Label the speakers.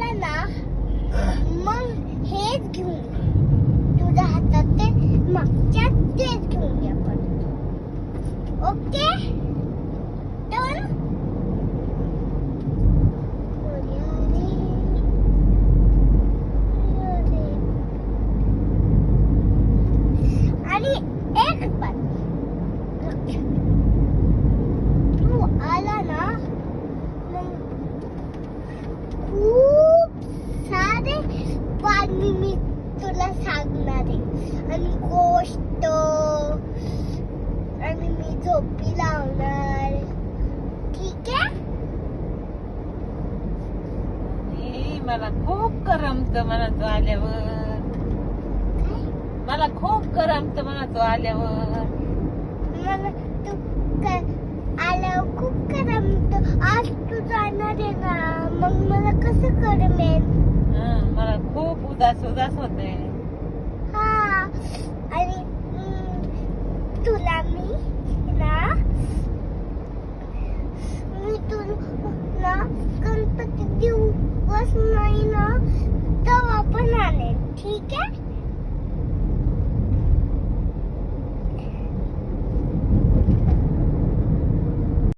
Speaker 1: आला ना मग हेच घेऊन तुझ्या हातात ते मागच्या तेच घेऊन ये आपण. ओके डन आणि एक पण तू आला ना मग खूप सारे पाणी मी तुला सांगणार आहे आणि गोष्ट झोपी लावणार ठीक आहे
Speaker 2: मला खूप करमत म्हणा तू आल्यावर. मला खूप करमत म्हणा तू आल्यावर.
Speaker 1: मला तू आल्यावर खूप करमत. आज तू जाणार आहे ना मग मला कसं करमेल?
Speaker 2: हं, मला खूप उदास उदास होते
Speaker 1: हा आणि तुला しないな。